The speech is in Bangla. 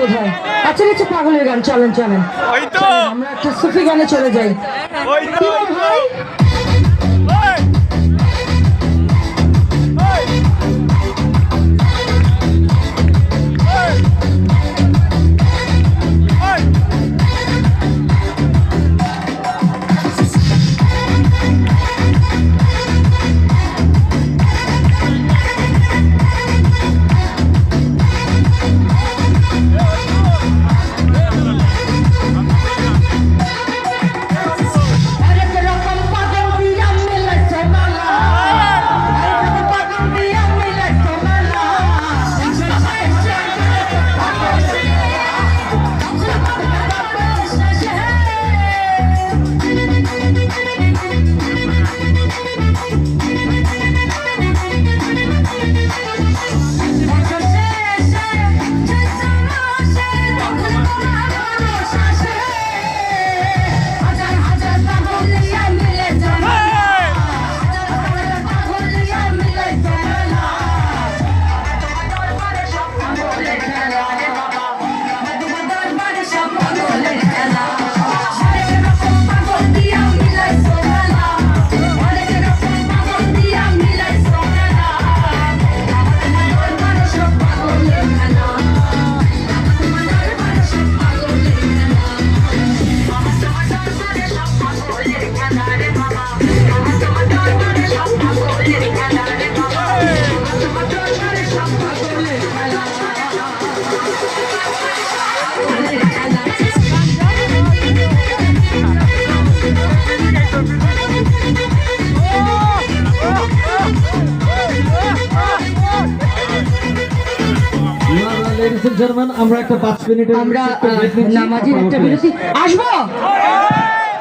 বোধ হয় আচ্ছা কিছু পাগলের গান চলেন চলেন। তো। আমরা একটা সুফি গানে চলে যাই। ভাই? আমরা একটা পাঁচ মিনিটের আমরা নামাজের একটা বিরতি। আসব?